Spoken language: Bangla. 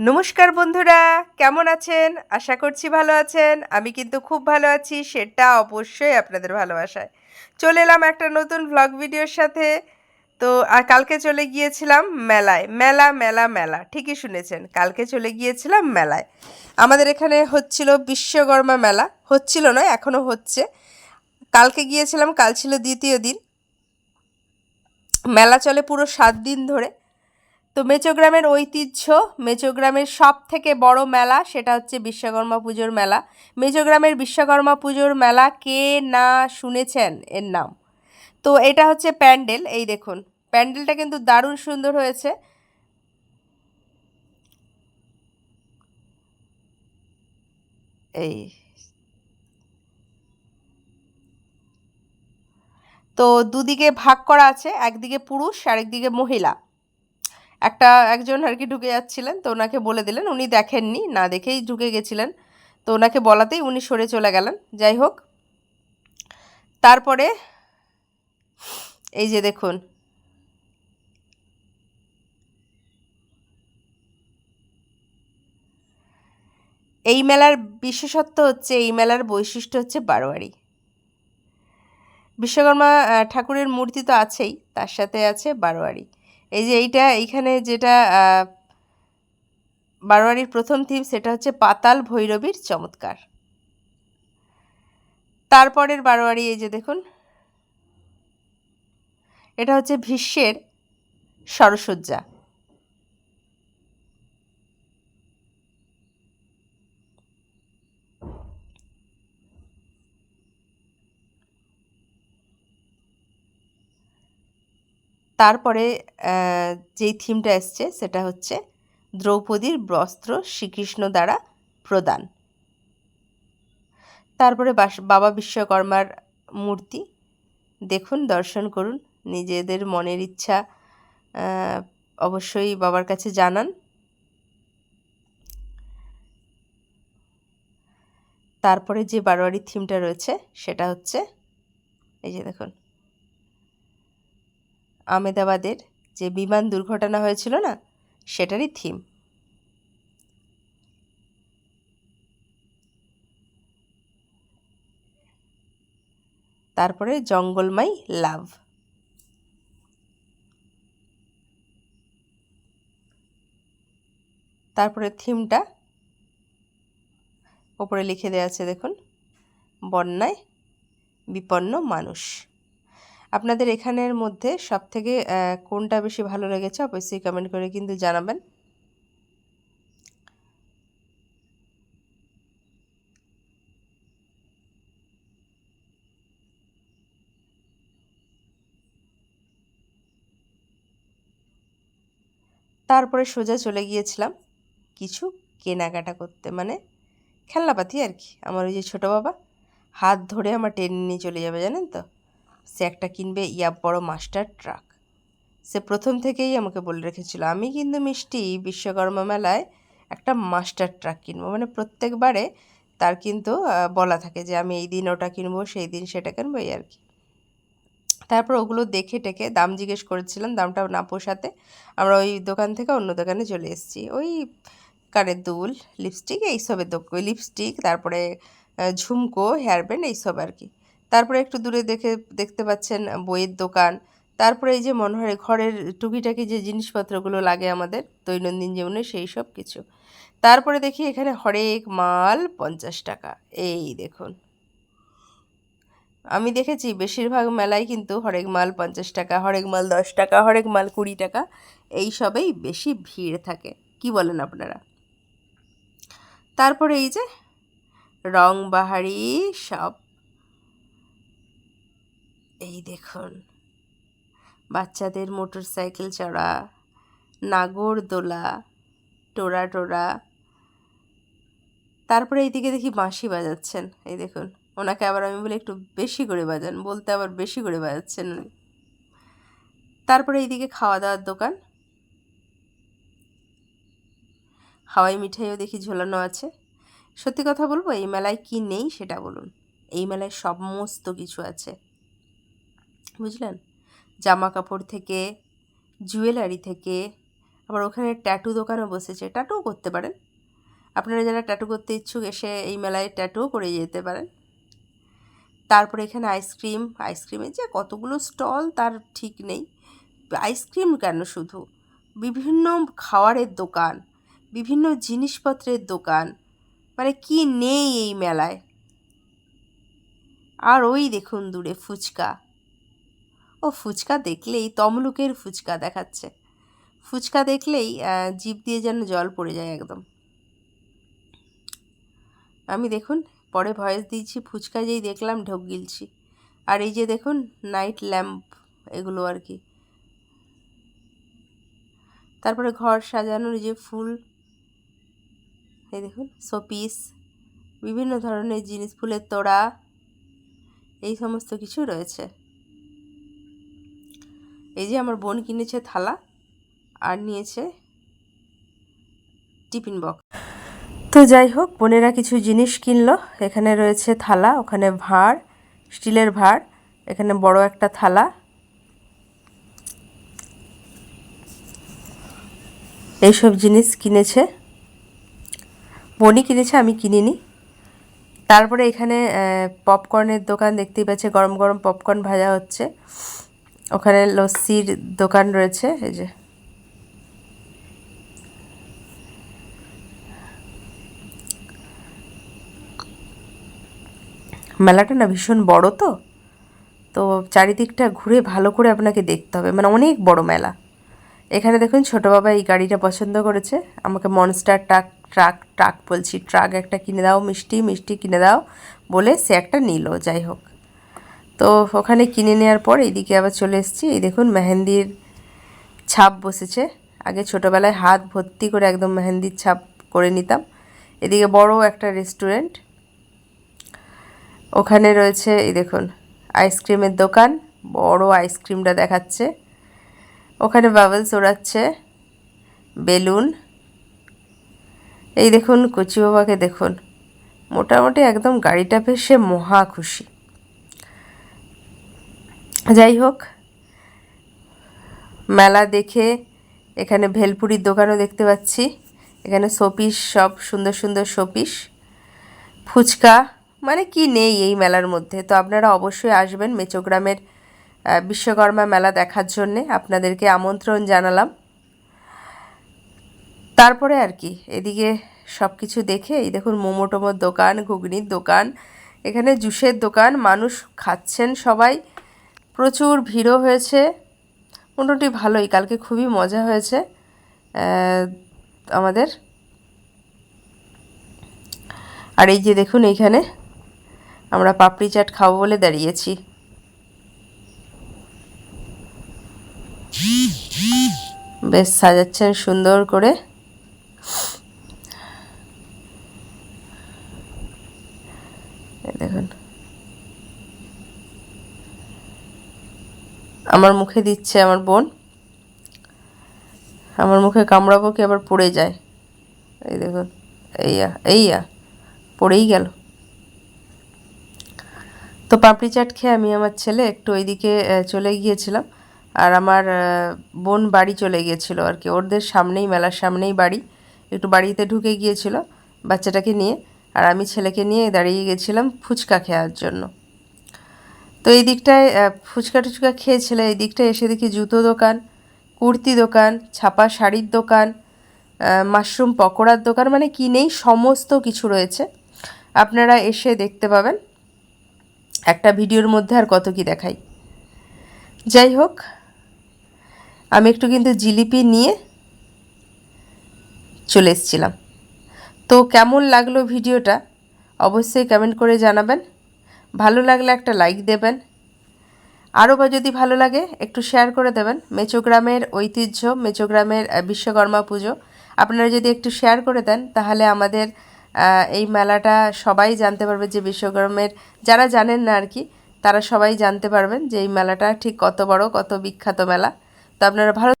নমস্কার বন্ধুরা, কেমন আছেন? আশা করছি ভালো আছেন। আমি কিন্তু খুব ভালো আছি, সেটা অবশ্যই আপনাদের ভালোবাসায়। চলে এলাম একটা নতুন ভ্লগ ভিডিওর সাথে। তো, আর কালকে চলে গিয়েছিলাম মেলায়। মেলা মেলা মেলা, ঠিকই শুনেছেন। কালকে চলে গিয়েছিলাম মেলায়। আমাদের এখানে হচ্ছিল বিশ্বকর্মা মেলা। হচ্ছিল নয় এখনও হচ্ছে। কালকে গিয়েছিলাম, কাল ছিল দ্বিতীয় দিন। মেলা চলে পুরো সাত দিন ধরে। তো মেচোগ্রামের ঐতিহ্য, মেচোগ্রামের সব থেকে বড় মেলা সেটা হচ্ছে বিশ্বকর্মা পুজোর মেলা। মেচোগ্রামের বিশ্বকর্মা পুজোর মেলা কে না শুনেছেন এর নাম? তো এটা হচ্ছে প্যান্ডেল, এই দেখুন। প্যান্ডেলটা কিন্তু দারুণ সুন্দর হয়েছে। এই। তো দুদিকে ভাগ করা আছে, একদিকে পুরুষ, আরেকদিকে মহিলা। একটা একজন আর কি ঢুকে যাচ্ছিলেন, তো ওনাকে বলে দিলেন, উনি দেখেননি, না দেখেই ঢুকে গেছিলেন। তো ওনাকে বলাতেই উনি সরে চলে গেলেন। যাই হোক, তারপরে এই যে দেখুন, এই মেলার বিশেষত্ব হচ্ছে, এই মেলার বৈশিষ্ট্য হচ্ছে বারোয়ারি। বিশ্বকর্মা ঠাকুরের মূর্তি তো আছেই, তার সাথে আছে বারোয়ারি। এই যে এইটা, এইখানে যেটা বারোয়ারির প্রথম থিম সেটা হচ্ছে পাতাল ভৈরবীর চমৎকার। তারপরের বারোয়ারি এই যে দেখুন, এটা হচ্ছে ভীষ্মের সরসজ্জা। তারপরে যেই থিমটা এসছে সেটা হচ্ছে দ্রৌপদীর বস্ত্র শ্রীকৃষ্ণ দ্বারা প্রদান। তারপরে বাবা বিশ্বকর্মার মূর্তি। দেখুন, দর্শন করুন, নিজেদের মনের ইচ্ছা অবশ্যই বাবার কাছে জানান। তারপরে যে বারোয়ারি থিমটা রয়েছে সেটা হচ্ছে, এই যে দেখুন। আমেদাবাদের যে বিমান দুর্ঘটনা হয়েছিল না, সেটারই থিম তারপরে জঙ্গলমাই লাভ। তারপরে থিমটা ওপরে লিখে দেওয়া আছে দেখুন, বন্যায় বিপন্ন মানুষ। আপনাদের এখানের মধ্যে সব থেকে কোনটা বেশি ভালো লেগেছে? অবশ্যই কমেন্ট করে কিন্তু জানাবেন। তারপরে সোজা চলে গিয়েছিলাম কিছু কেনাকাটা করতে মানে খেলনাপাতি আর কি। আমার ওই যে ছোটো বাবা, হাত ধরে আমার টেনে নিয়ে চলে যাবে, জানেন তো? সে একটা কিনবে ইয়া বড় মাস্টার ট্রাক। সে প্রথম থেকেই আমাকে বলে রেখেছিল, আমি কিন্তু মিষ্টি বিশ্বকর্মা মেলায় একটা মাস্টার ট্রাক কিনবো। মানে প্রত্যেকবারে তার কিন্তু বলা থাকে যে, আমি এই দিন ওটা কিনবো, সেই দিন সেটা কিনবো, এই আর কি। তারপর ওগুলো দেখে টেকে দাম জিজ্ঞেস করেছিলাম দামটা না পোষাতে। আমরা ওই দোকান থেকে অন্য দোকানে চলে এসেছি। ওই কানের দুল, লিপস্টিক, এইসবের দোকান লিপস্টিক, তারপরে ঝুমকো, হেয়ার ব্যান্ড, এইসব আর কি। তারপরে একটু দূরে দেখে, দেখতে পাচ্ছেন বইয়ের দোকান। তারপরে এই যে মনোহরে ঘরের টুকিটাকি যে জিনিসপত্রগুলো লাগে আমাদের দৈনন্দিন জীবনে সেই সব কিছু। তারপরে দেখি এখানে হরেক মাল পঞ্চাশ টাকা। এই দেখুন। আমি দেখেছি বেশিরভাগ মেলায় কিন্তু হরেক মাল পঞ্চাশ টাকা, হরেক মাল দশ টাকা, হরেক মাল কুড়ি টাকা। এই সবেই বেশি ভিড় থাকে। কি বলেন আপনারা? তারপরে এই যে রং বাহারি সব এই দেখুন। বাচ্চাদের মোটর সাইকেল চড়া নাগরদোলা টোরা টোরা। তারপরে এইদিকে দেখি বাঁশি বাজাচ্ছেন। এই দেখুন, ওনাকে আবার আমি বলি একটু বেশি করে বাজান, বলতে আবার বেশি করে বাজাচ্ছেন উনি। তারপরে এইদিকে খাওয়া দাওয়ার দোকান। হাওয়াই মিঠাইও দেখি ঝোলানো আছে। সত্যি কথা বলব, এই মেলায় কি নেই সেটা বলুন। এই মেলায় সমস্ত কিছু আছে। বুঝলেন? জামা কাপড় থেকে জুয়েলারি থেকে, আবার ওখানে ট্যাটু দোকানও বসেছে। ট্যাটুও করতে পারেন। আপনারা যারা ট্যাটু করতে ইচ্ছুক এসে এই মেলায় ট্যাটুও করে যেতে পারেন। তারপরে এখানে আইসক্রিম আইসক্রিমের যে কতগুলো স্টল তার ঠিক নেই। আইসক্রিম কেন শুধু? বিভিন্ন খাওয়ারের দোকান, বিভিন্ন জিনিসপত্রের দোকান মানে কি নেই এই মেলায়? আর ওই দেখুন দূরে ফুচকা। ও ফুচকা দেখলেই তমলুকের ফুচকা দেখাচ্ছে। ফুচকা দেখলেই জিভ দিয়ে যেন জল পড়ে যায় একদম। আমি দেখুন, পরে ভয়েস দিয়েছি ফুচকা যেই দেখলাম ঢোক গিলছি। আর এই যে দেখুন নাইট ল্যাম্প এগুলো আর কি। তারপরে ঘর সাজানোর যে ফুল, এই দেখুন শোপিস বিভিন্ন ধরনের জিনিস, ফুলের তোড়া, এই সমস্ত কিছু রয়েছে। এই যে আমার বোন কিনেছে থালা আর নিয়েছে টিফিন বক্স। তো যাই হোক, বোনেরা কিছু জিনিস কিনলো। এখানে রয়েছে থালা, ওখানে ভাঁড় স্টিলের ভাঁড় এখানে বড় একটা থালা। এইসব জিনিস কিনেছে। বোনই কিনেছে, আমি কিনিনি। তারপরে এখানে পপকর্নের দোকান দেখতেই পাচ্ছে, গরম গরম পপকর্ন ভাজা হচ্ছে। ওখানে লস্যির দোকান রয়েছে, এই যে। মেলাটা না ভীষণ বড় তো তো চারিদিকটা ঘুরে ভালো করে আপনাকে দেখতে হবে। মানে অনেক বড় মেলা। এখানে দেখুন, ছোটো বাবা এই গাড়িটা পছন্দ করেছে। আমাকে মনস্টার ট্রাক ট্রাক ট্রাক বলছি। ট্রাক একটা কিনে দাও, মিষ্টি মিষ্টি কিনে দাও বলে সে একটা নিল, যাই হোক। তো ওখানে কিনে নেওয়ার পর এইদিকে আবার চলে এসেছি। এই দেখুন মেহেন্দির ছাপ বসেছে। আগে ছোটোবেলায় হাত ভর্তি করে একদম মেহেন্দির ছাপ করে নিতাম। এদিকে বড় একটা রেস্টুরেন্ট। ওখানে রয়েছে, এই দেখুন, আইসক্রিমের দোকান। বড় আইসক্রিমটা দেখাচ্ছে। ওখানে বাবলস ওড়াচ্ছে। বেলুন। এই দেখুন কচি বাবাকে দেখুন। মোটামুটি একদম গাড়িটা পেয়ে সে মহা খুশি। যাই হোক, মেলা দেখে এখানে ভেলপুরির দোকানও দেখতে পাচ্ছি। এখানে শোপিস, সব সুন্দর সুন্দর শোপিস। ফুচকা মানে কি নেই এই মেলার মধ্যে? তো আপনারা অবশ্যই আসবেন মেচোগ্রামের বিশ্বকর্মা মেলা দেখার জন্যে। আপনাদেরকে আমন্ত্রণ জানালাম। তারপরে আর কি, এদিকে সব কিছু দেখে, এই দেখুন মোমো টোমোর দোকান, ঘুগনির দোকান, এখানে জুসের দোকান, মানুষ খাচ্ছেন সবাই। প্রচুর ভিড়ও হয়েছে। মোটামুটি ভালোই, কালকে খুবই মজা হয়েছে আমাদের। আর এই যে দেখুন এইখানে, আমরা পাপড়ি চাট খাব বলে দাঁড়িয়েছি। বেশ সাজাচ্ছেন সুন্দর করে এই দেখুন আমার মুখে দিচ্ছে আমার বোন। আমার মুখে কামড়াবো কি আবার পড়ে যায়? এই দেখুন এইয়া এইয়া, পড়েই গেল। তো পাপড়ি চাট খেয়ে আমি আমার ছেলে একটু ওইদিকে চলে গিয়েছিলাম। আর আমার বোন বাড়ি চলে গিয়েছিল আর কি। ওদের সামনেই, মেলার সামনেই বাড়ি। একটু বাড়িতে ঢুকে গিয়েছিল বাচ্চাটাকে নিয়ে। আর আমি ছেলেকে নিয়ে দাঁড়িয়ে গেছিলাম ফুচকা খাওয়ার জন্য। তো এই দিকটায় ফুচকা টুচকা খেয়েছিল, এই দিকটায় এসে দেখি জুতো দোকান, কুর্তি দোকান, ছাপা শাড়ির দোকান মাশরুম পকোড়ার দোকান মানে কি নেই, সমস্ত কিছু রয়েছে। আপনারা এসে দেখতে পাবেন। একটা ভিডিওর মধ্যে আর কত কি দেখাই। যাই হোক, আমি একটু কিন্তু জিলিপি নিয়ে চলে এসেছিলাম। তো কেমন লাগল ভিডিওটা, অবশ্যই কমেন্ট করে জানাবেন। ভালো লাগলে একটা লাইক দেবেন। আরও বা যদি ভালো লাগে, একটু শেয়ার করে দেবেন। মেচোগ্রামের ঐতিহ্য, মেচোগ্রামের বিশ্বকর্মা পুজো। আপনারা যদি একটু শেয়ার করে দেন, তাহলে আমাদের এই মেলাটা সবাই জানতে পারবে যে বিশ্বকর্মের, যারা জানেন না আর কি তারা সবাই জানতে পারবেন যে এই মেলাটা ঠিক কত বড়, কত বিখ্যাত মেলা। তো আপনারা ভালো